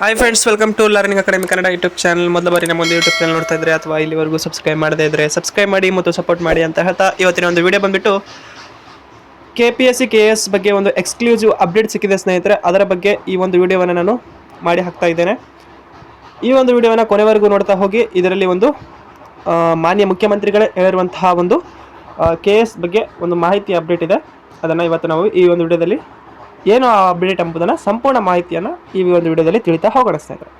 Hi friends welcome to learning academy Kannada YouTube channel ಮೊದಲ ಬಾರಿ ನಮ್ಮ ಒಂದು ಯೂಟ್ಯೂಬ್ ಚಾನಲ್ ನೋಡ್ತಾ ಇದ್ರೆ ಅಥವಾ ಇಲ್ಲಿವರೆಗೂ ಸಬ್ಸ್ಕ್ರೈಬ್ ಮಾಡದೇ ಇದ್ರೆ ಸಬ್ಸ್ಕ್ರೈಬ್ ಮಾಡಿ ಮತ್ತು ಸಪೋರ್ಟ್ ಮಾಡಿ ಅಂತ ಹೇಳ್ತಾ ಇವತ್ತಿನ ಒಂದು ವಿಡಿಯೋ ಬಂದ್ಬಿಟ್ಟು K P S C K S ಬಗ್ಗೆ ಒಂದು ಎಕ್ಸ್ಕ್ಲೂಸಿವ್ ಅಪ್ಡೇಟ್ ಸಿಕ್ಕಿದೆ ಸ್ನೇಹಿತರೆ. ಅದರ ಬಗ್ಗೆ ಈ ಒಂದು ವಿಡಿಯೋವನ್ನು ನಾನು ಮಾಡಿ ಹಾಕ್ತಾ ಇದ್ದೇನೆ. ಈ ಒಂದು ವಿಡಿಯೋವನ್ನು ಕೊನೆವರೆಗೂ ನೋಡ್ತಾ ಹೋಗಿ. ಇದರಲ್ಲಿ ಒಂದು ಮಾನ್ಯ ಮುಖ್ಯಮಂತ್ರಿಗಳೇ ಹೇಳಿರುವಂತಹ ಒಂದು ಕೆ ಎಸ್ ಬಗ್ಗೆ ಒಂದು ಮಾಹಿತಿ ಅಪ್ಡೇಟ್ ಇದೆ. ಅದನ್ನು ಇವತ್ತು ನಾವು ಈ ಒಂದು ವಿಡಿಯೋದಲ್ಲಿ ಏನು ಆ ಅಪ್ಡೇಟ್ ಎಂಬುದನ್ನು ಸಂಪೂರ್ಣ ಮಾಹಿತಿಯನ್ನು ಈ ಒಂದು ವಿಡಿಯೋದಲ್ಲಿ ತಿಳಿತಾ ಹೋಗೋಣ ಸ್ನೇಹಿತರೆ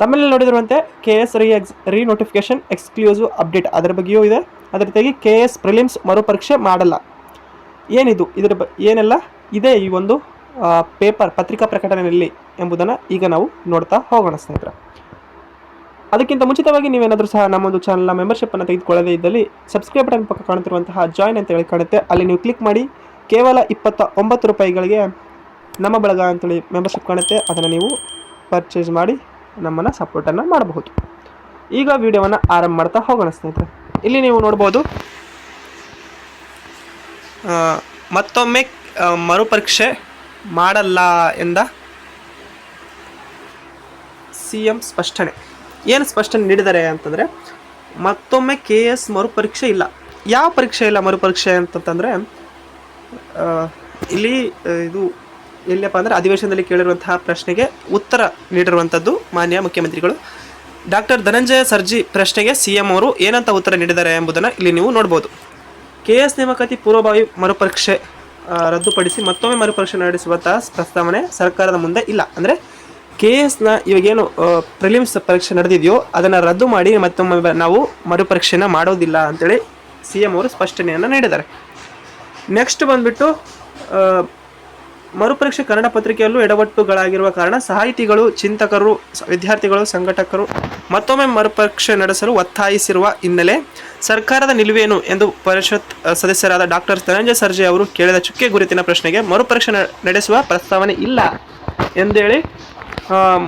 ತಮ್ಮಲ್ಲಿ ನೋಡಿದಿರುವಂತೆ ಕೆ ಎಸ್ ರಿ X re notification exclusive update ಅದರ ಬಗ್ಗೆಯೂ ಇದೆ. ಅದರ ಜೊತೆಗೆ ಕೆ ಎಸ್ ಪ್ರಿಲಿಮ್ಸ್ ಮರುಪರೀಕ್ಷೆ ಮಾಡಲ್ಲ. ಏನಿದು? ಇದರ ಬ ಏನೆಲ್ಲ ಇದೆ ಈ ಒಂದು ಪೇಪರ್ ಪತ್ರಿಕಾ ಪ್ರಕಟಣೆಯಲ್ಲಿ ಎಂಬುದನ್ನು ಈಗ ನಾವು ನೋಡ್ತಾ ಹೋಗೋಣ ಸ್ನೇಹಿತರೆ ಅದಕ್ಕಿಂತ ಮುಂಚಿತವಾಗಿ ನೀವೇನಾದರೂ ಸಹ ನಮ್ಮೊಂದು ಚಾನಲ್ನ ಮೆಂಬರ್ಶಿಪ್ಪನ್ನು ತೆಗೆದುಕೊಳ್ಳದೇ ಇದ್ದಲ್ಲಿ ಸಬ್ಸ್ಕ್ರೈಬ್ ಬಟನ್ ಪಕ್ಕ ಕಾಣುತ್ತಿರುವಂತಹ ಜಾಯಿನ್ ಅಂತ ಹೇಳಿ ಕಾಣುತ್ತೆ. ಅಲ್ಲಿ ನೀವು ಕ್ಲಿಕ್ ಮಾಡಿ ಕೇವಲ ಇಪ್ಪತ್ತ ಒಂಬತ್ತು ರೂಪಾಯಿಗಳಿಗೆ ನಮ್ಮ ಬಳಗ ಅಂತೇಳಿ ಮೆಂಬರ್ಶಿಪ್ ಕಾಣುತ್ತೆ. ಅದನ್ನು ನೀವು ಪರ್ಚೇಸ್ ಮಾಡಿ ನಮ್ಮನ್ನು ಸಪೋರ್ಟನ್ನು ಮಾಡಬಹುದು. ಈಗ ವಿಡಿಯೋವನ್ನು ಆರಂಭ ಮಾಡ್ತಾ ಹೋಗೋಣ ಸ್ನೇಹಿತರೆ. ಇಲ್ಲಿ ನೀವು ನೋಡ್ಬೋದು ಮತ್ತೊಮ್ಮೆ ಮರುಪರೀಕ್ಷೆ ಮಾಡಲ್ಲ ಎಂದ ಸಿ ಎಂ ಸ್ಪಷ್ಟನೆ. ಏನು ಸ್ಪಷ್ಟನೆ ನೀಡಿದ್ದಾರೆ ಅಂತಂದರೆ, ಮತ್ತೊಮ್ಮೆ ಕೆ ಎಸ್ ಮರುಪರೀಕ್ಷೆ ಇಲ್ಲ. ಯಾವ ಪರೀಕ್ಷೆ ಇಲ್ಲ ಮರುಪರೀಕ್ಷೆ ಅಂತಂತಂದರೆ ಇಲ್ಲಿ ಇದು ಎಲ್ಲಿಯಪ್ಪ ಅಂದರೆ ಅಧಿವೇಶನದಲ್ಲಿ ಕೇಳಿರುವಂತಹ ಪ್ರಶ್ನೆಗೆ ಉತ್ತರ ನೀಡಿರುವಂಥದ್ದು ಮಾನ್ಯ ಮುಖ್ಯಮಂತ್ರಿಗಳು. ಡಾಕ್ಟರ್ ಧನಂಜಯ ಸರ್ಜಿ ಪ್ರಶ್ನೆಗೆ ಸಿ ಎಂ ಅವರು ಏನಂತ ಉತ್ತರ ನೀಡಿದ್ದಾರೆ ಎಂಬುದನ್ನು ಇಲ್ಲಿ ನೀವು ನೋಡ್ಬೋದು. ಕೆ ಎಸ್ ನೇಮಕಾತಿ ಪೂರ್ವಭಾವಿ ಮರುಪರೀಕ್ಷೆ ರದ್ದುಪಡಿಸಿ ಮತ್ತೊಮ್ಮೆ ಮರುಪರೀಕ್ಷೆ ನಡೆಸುವಂತಹ ಪ್ರಸ್ತಾವನೆ ಸರ್ಕಾರದ ಮುಂದೆ ಇಲ್ಲ. ಅಂದರೆ ಕೆ ಎಸ್ನ ಇವಾಗೇನು ಪ್ರಿಲಿಮ್ಸ್ ಪರೀಕ್ಷೆ ನಡೆದಿದೆಯೋ ಅದನ್ನು ರದ್ದು ಮಾಡಿ ಮತ್ತೊಮ್ಮೆ ನಾವು ಮರುಪರೀಕ್ಷೆನ ಮಾಡೋದಿಲ್ಲ ಅಂತೇಳಿ ಸಿ ಎಂ ಅವರು ಸ್ಪಷ್ಟನೆಯನ್ನು ನೀಡಿದ್ದಾರೆ. ನೆಕ್ಸ್ಟ್ ಬಂದ್ಬಿಟ್ಟು ಮರುಪರೀಕ್ಷೆ ಕನ್ನಡ ಪತ್ರಿಕೆಯಲ್ಲೂ ಎಡವಟ್ಟುಗಳಾಗಿರುವ ಕಾರಣ ಸಾಹಿತಿಗಳು, ಚಿಂತಕರು ವಿದ್ಯಾರ್ಥಿಗಳು, ಸಂಘಟಕರು ಮತ್ತೊಮ್ಮೆ ಮರುಪರೀಕ್ಷೆ ನಡೆಸಲು ಒತ್ತಾಯಿಸಿರುವ ಹಿನ್ನೆಲೆ ಸರ್ಕಾರದ ನಿಲುವೇನು ಎಂದು ಪರಿಷತ್ ಸದಸ್ಯರಾದ ಡಾಕ್ಟರ್ ಧನಂಜಯ ಸರ್ಜೆ ಅವರು ಕೇಳಿದ ಚುಕ್ಕೆ ಗುರುತಿನ ಪ್ರಶ್ನೆಗೆ ಮರುಪರೀಕ್ಷೆ ನಡೆಸುವ ಪ್ರಸ್ತಾವನೆ ಇಲ್ಲ ಎಂದೇಳಿ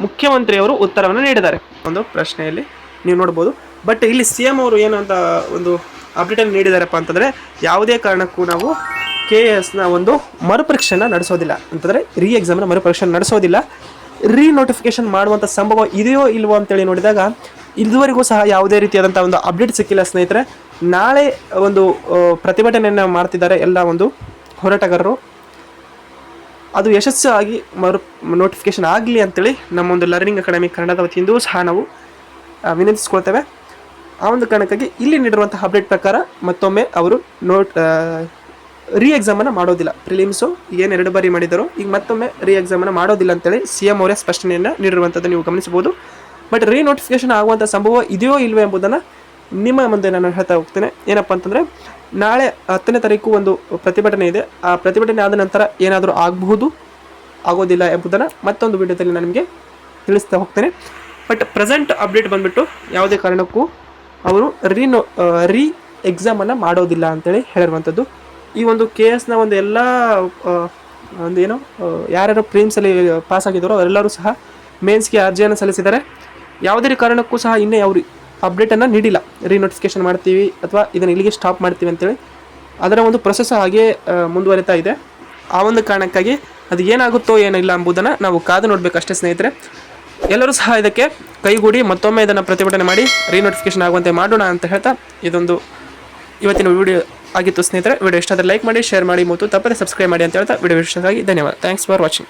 ಮುಖ್ಯಮಂತ್ರಿಯವರು ಉತ್ತರವನ್ನು ನೀಡಿದ್ದಾರೆ. ಒಂದು ಪ್ರಶ್ನೆಯಲ್ಲಿ ನೀವು ನೋಡ್ಬೋದು. ಬಟ್ ಇಲ್ಲಿ ಸಿ ಎಂ ಅವರು ಏನು ಅಂತ ಒಂದು ಅಪ್ಡೇಟನ್ನು ನೀಡಿದಾರಪ್ಪ ಅಂತಂದರೆ ಯಾವುದೇ ಕಾರಣಕ್ಕೂ ನಾವು ಕೆ ಎಸ್ನ ಒಂದು ಮರುಪರೀಕ್ಷೆನ ನಡೆಸೋದಿಲ್ಲ. ಅಂತಂದರೆ ರೀ ಎಕ್ಸಾಮ್ನ ಮರುಪರೀಕ್ಷೆ ನಡೆಸೋದಿಲ್ಲ. ರೀ ನೋಟಿಫಿಕೇಶನ್ ಮಾಡುವಂಥ ಸಂಭವ ಇದೆಯೋ ಇಲ್ವೋ ಅಂತೇಳಿ ನೋಡಿದಾಗ ಇದುವರೆಗೂ ಸಹ ಯಾವುದೇ ರೀತಿಯಾದಂಥ ಒಂದು ಅಪ್ಡೇಟ್ ಸಿಕ್ಕಿಲ್ಲ ಸ್ನೇಹಿತರೆ. ನಾಳೆ ಒಂದು ಪ್ರತಿಭಟನೆಯನ್ನು ಮಾಡ್ತಿದ್ದಾರೆ ಎಲ್ಲ ಒಂದು ಹೋರಾಟಗಾರರು. ಅದು ಯಶಸ್ಸಾಗಿ ಮರು ನೋಟಿಫಿಕೇಶನ್ ಆಗಲಿ ಅಂತೇಳಿ ನಮ್ಮೊಂದು ಲರ್ನಿಂಗ್ ಅಕಾಡೆಮಿ ಕನ್ನಡದ ವತಿಯಿಂದೂ ಸಹ ನಾವು ವಿನಂತಿಸ್ಕೊಳ್ತೇವೆ. ಆ ಒಂದು ಕಾರಣಕ್ಕಾಗಿ ಇಲ್ಲಿ ನೀಡಿರುವಂತಹ ಅಪ್ಡೇಟ್ ಪ್ರಕಾರ ಮತ್ತೊಮ್ಮೆ ಅವರು ನೋಟ್ ರೀ ಎಕ್ಸಾಮನ್ನು ಮಾಡೋದಿಲ್ಲ. ಪ್ರಿಲಿಮ್ಸು ಏನು ಎರಡು ಬಾರಿ ಮಾಡಿದರು ಈಗ ಮತ್ತೊಮ್ಮೆ ರೀ ಎಕ್ಸಾಮನ್ನು ಮಾಡೋದಿಲ್ಲ ಅಂತೇಳಿ ಸಿ ಎಂ ಅವರೇ ಸ್ಪಷ್ಟನೆಯನ್ನು ನೀಡಿರುವಂಥದ್ದು ನೀವು ಗಮನಿಸಬಹುದು. ಬಟ್ ರೀ ನೋಟಿಫಿಕೇಶನ್ ಆಗುವಂಥ ಸಂಭವ ಇದೆಯೋ ಇಲ್ವೋ ಎಂಬುದನ್ನು ನಿಮ್ಮ ಮುಂದೆ ನಾನು ಹೇಳ್ತಾ ಹೋಗ್ತೇನೆ. ಏನಪ್ಪ ಅಂತಂದರೆ, ನಾಳೆ ಹತ್ತನೇ ತಾರೀಕು ಒಂದು ಪ್ರತಿಭಟನೆ ಇದೆ. ಆ ಪ್ರತಿಭಟನೆ ಆದ ನಂತರ ಏನಾದರೂ ಆಗಬಹುದು, ಆಗೋದಿಲ್ಲ ಎಂಬುದನ್ನು ಮತ್ತೊಂದು ವಿಡಿಯೋದಲ್ಲಿ ನಾನು ನಿಮಗೆ ತಿಳಿಸ್ತಾ ಹೋಗ್ತೇನೆ. ಬಟ್ ಪ್ರೆಸೆಂಟ್ ಅಪ್ಡೇಟ್ ಬಂದುಬಿಟ್ಟು ಯಾವುದೇ ಕಾರಣಕ್ಕೂ ಅವರು ರಿನೋ ರಿ ಎಕ್ಸಾಮನ್ನು ಮಾಡೋದಿಲ್ಲ ಅಂತೇಳಿ ಹೇಳಿರುವಂಥದ್ದು. ಈ ಒಂದು ಕೆ ಎಸ್ನ ಒಂದು ಎಲ್ಲ ಒಂದು ಏನು ಯಾರ್ಯಾರು ಪ್ರೀಮ್ಸಲ್ಲಿ ಪಾಸ್ ಆಗಿದ್ದಾರೋ ಅವರೆಲ್ಲರೂ ಸಹ ಮೇನ್ಸ್ಗೆ ಅರ್ಜಿಯನ್ನು ಸಲ್ಲಿಸಿದ್ದಾರೆ ಯಾವುದೇ ಕಾರಣಕ್ಕೂ ಸಹ ಇನ್ನೇ ಅವರು ಅಪ್ಡೇಟನ್ನು ನೀಡಿಲ್ಲ. ರೀನೋಟಿಫಿಕೇಷನ್ ಮಾಡ್ತೀವಿ ಅಥವಾ ಇದನ್ನು ಇಲ್ಲಿಗೆ ಸ್ಟಾಪ್ ಮಾಡ್ತೀವಿ ಅಂತೇಳಿ. ಅದರ ಒಂದು ಪ್ರೊಸೆಸ್ ಹಾಗೆ ಮುಂದುವರಿತಾ ಇದೆ. ಆ ಒಂದು ಕಾರಣಕ್ಕಾಗಿ ಅದು ಏನಾಗುತ್ತೋ ಏನಿಲ್ಲ ಎಂಬುದನ್ನು ನಾವು ಕಾದು ನೋಡಬೇಕಷ್ಟೇ ಸ್ನೇಹಿತರೆ. ಎಲ್ಲರೂ ಸಹ ಇದಕ್ಕೆ ಕೈಗೂಡಿ ಮತ್ತೊಮ್ಮೆ ಇದನ್ನು ಪ್ರತಿಭಟನೆ ಮಾಡಿ ರೀ ನೋಟಿಫಿಕೇಶನ್ ಆಗುವಂತೆ ಮಾಡೋಣ ಅಂತ ಹೇಳ್ತಾ ಇದೊಂದು ಇವತ್ತಿನ ವಿಡಿಯೋ ಆಗಿತ್ತು ಸ್ನೇಹಿತರೆ. ವಿಡಿಯೋ ಇಷ್ಟ ಆದರೆ ಲೈಕ್ ಮಾಡಿ ಶೇರ್ ಮಾಡಿ ಮತ್ತು ತಪ್ಪದೆ ಸಬ್ಸ್ಕ್ರೈಬ್ ಮಾಡಿ ಅಂತ ಹೇಳ್ತಾ ವಿಡಿಯೋ ವಿಶೇಷವಾಗಿ ಧನ್ಯವಾದ. Thanks for watching